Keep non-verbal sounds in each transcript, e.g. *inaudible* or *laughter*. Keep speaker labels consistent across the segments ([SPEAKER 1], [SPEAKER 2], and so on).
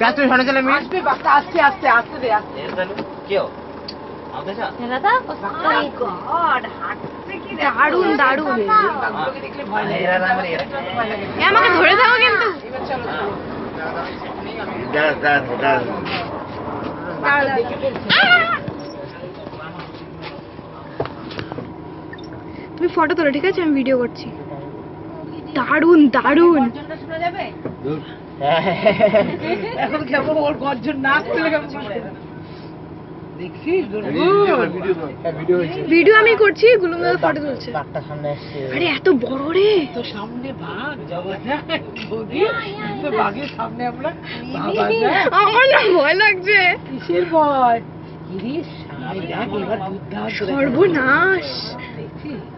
[SPEAKER 1] প্যাচ তুমি শোনা চলে মিনিট
[SPEAKER 2] আসবে বাচ্চা আসছে আসছে দে
[SPEAKER 1] কেউ।
[SPEAKER 2] ভয়
[SPEAKER 3] এ আমাকে ধরে থাকো কিন্তু।
[SPEAKER 2] দেখে
[SPEAKER 3] তুমি ফটো তোলো ঠিক আছে? আমি ভিডিও করছি। দারুণ দারুণ। *laughs*
[SPEAKER 2] এখন কেমন ওর গর্জন না করলে কেমন শোনা যায়? দেখছিস
[SPEAKER 4] ভিডিও কর
[SPEAKER 1] ভিডিও হয়েছে।
[SPEAKER 3] ভিডিও আমি করছি গুলুম ফটো তুলছে।
[SPEAKER 1] কাঠটা সামনে আসছে
[SPEAKER 3] আরে এত বড় রে!
[SPEAKER 2] তো সামনে ভাগ যাব না বৌদি তো বাঘের সামনে আমরা
[SPEAKER 3] আমার না ভয় লাগছে।
[SPEAKER 2] কিসের ভয়? ইরিশ সামনে দেখ। এবার দুর্দান্ত
[SPEAKER 3] সর্বনাশ।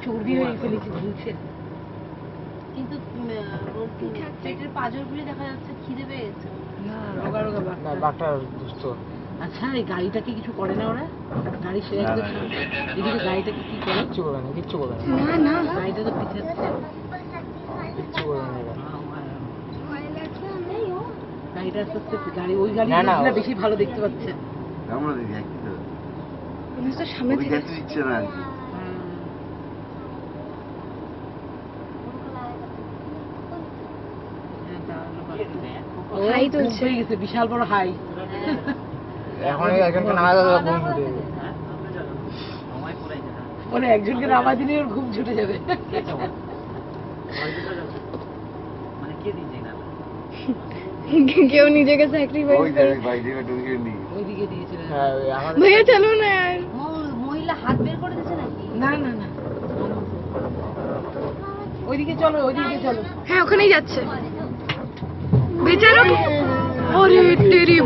[SPEAKER 2] চর্বি হয়ে ফেলেছি
[SPEAKER 5] কিন্তু পেটের পাঁজর গুলি দেখা যাচ্ছে খিদে পেয়েছে।
[SPEAKER 2] রোগা রোগা
[SPEAKER 1] না বাঘটা দুষ্ট
[SPEAKER 2] আচ্ছা এই গাড়িটাকে কিছু করে না ওরা? গাড়ি সে এদিকে গাড়িটাকে কি করে?
[SPEAKER 1] কিচ্ছু করবে না কিচ্ছু করবে না।
[SPEAKER 3] না
[SPEAKER 2] গাড়িটা তো পিছাচ্ছে।
[SPEAKER 1] কিচ্ছু করবে না
[SPEAKER 2] গাড়িটা আস্তে আস্তে গাড়ি ওই গাড়ি
[SPEAKER 1] না, না,
[SPEAKER 2] না
[SPEAKER 1] ও-
[SPEAKER 2] বেশি ভালো দেখতে পাচ্ছে।
[SPEAKER 4] আমরা দেখি
[SPEAKER 3] মনে সামনে থেকে
[SPEAKER 4] যেতে না আর কি।
[SPEAKER 3] হাই তুলছে।
[SPEAKER 2] হয়ে গেছে বিশাল বড় হাই।
[SPEAKER 1] এখন একজনকে নামা যাবে ঘুম ছুটে যাবে।
[SPEAKER 2] মানে একজনকে নামা দিলে ওর ঘুম ছুটে যাবে।
[SPEAKER 3] কেউ নিজেকে স্যাক্রিফাইস
[SPEAKER 4] ওই
[SPEAKER 3] করে।
[SPEAKER 4] দেখ বাইরে ঢুকে নি
[SPEAKER 2] ওইদিকে দিয়েছিল
[SPEAKER 1] হ্যাঁ ওই আমাদের
[SPEAKER 3] ভাইয়া চলো না यार
[SPEAKER 5] ম- মহিলা হাত বের করে দিয়েছে নাকি?
[SPEAKER 2] না না না। ওইদিকে চলো ওইদিকে চলো।
[SPEAKER 3] হ্যাঁ ওখানেই যাচ্ছে। বেচারা ওরে তেরি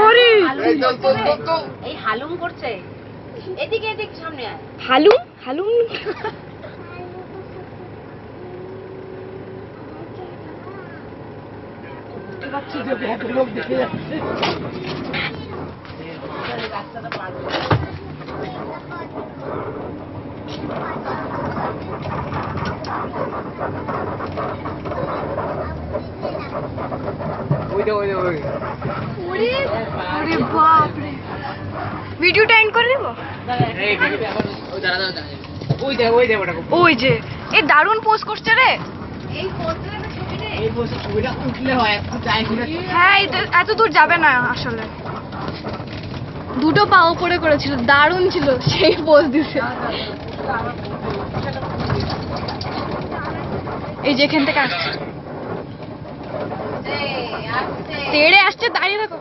[SPEAKER 3] ওরে।
[SPEAKER 5] এই হালুম করছে। এদিকে এদিক সামনে আয়।
[SPEAKER 3] হালুম? হালুম?
[SPEAKER 2] লোক দেখে যাচ্ছে।
[SPEAKER 3] ভিডিওটা এন্ড করে দেবো?
[SPEAKER 1] ওই দাঁড়া দাঁড়া দাঁড়া। ওই দে ওই দে ওটা
[SPEAKER 3] ওই যে এ দারুণ পোস্ট করছে রে।
[SPEAKER 1] হয়
[SPEAKER 3] এত দূর যাবে না আসলে। দুটো পা উপরে করেছিল দারুণ ছিল সেই পোজ দিছে এই যে এখান থেকে আসছে तेरे আসছে দাঁড়িয়ে দেখো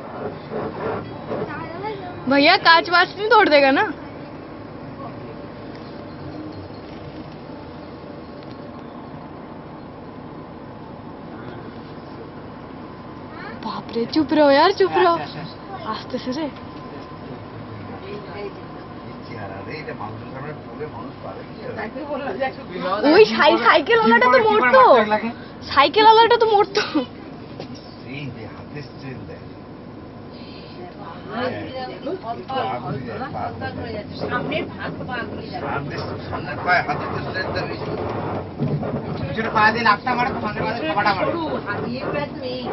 [SPEAKER 3] भैया कांच वाच नहीं तोड़ देगा ना बाप रे चुप रहो यार चुप रहो आस्ते से रे ওই সাই- সাইকেল ওলাটা তো মরতো। সাইকেল ওলাটা তো মরতো।
[SPEAKER 4] এই যে হাতের স্ট্রেন দেয়।
[SPEAKER 5] সামনের ভাত পা গুলি যাবে
[SPEAKER 4] সামনে পায়ে হাতের স্ট্রেন দেয় বেশি।
[SPEAKER 1] ছোট পা দিয়ে লাফটা মারে তো সামনে পাশে খাবারটা মারে।
[SPEAKER 5] সরু হাত দিয়ে করে একদম এই।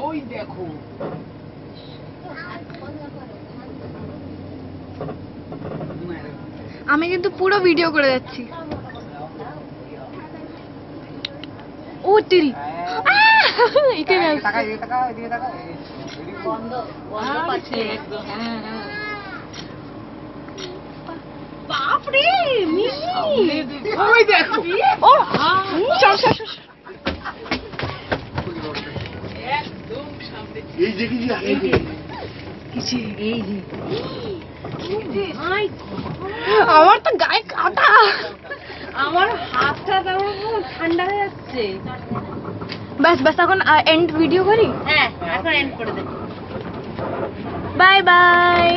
[SPEAKER 2] ওই দেখো।
[SPEAKER 3] আমি কিন্তু পুরো ভিডিও করে যাচ্ছি। ও তেরি
[SPEAKER 5] বাপরে মিমি।
[SPEAKER 2] দেখো।
[SPEAKER 3] ও চল চল চল, চল।
[SPEAKER 2] একদম সামনে
[SPEAKER 4] এই যে।
[SPEAKER 2] এই যে এই যে।
[SPEAKER 3] আমার তো গায়ে কাটা।
[SPEAKER 5] আমার হাতটা তেমন ঠান্ডা হয়ে যাচ্ছে।
[SPEAKER 3] ব্যাস ব্যাস এখন এন্ড ভিডিও করি?
[SPEAKER 5] হ্যাঁ এখন এন্ড করে দেবো
[SPEAKER 3] বাই বাই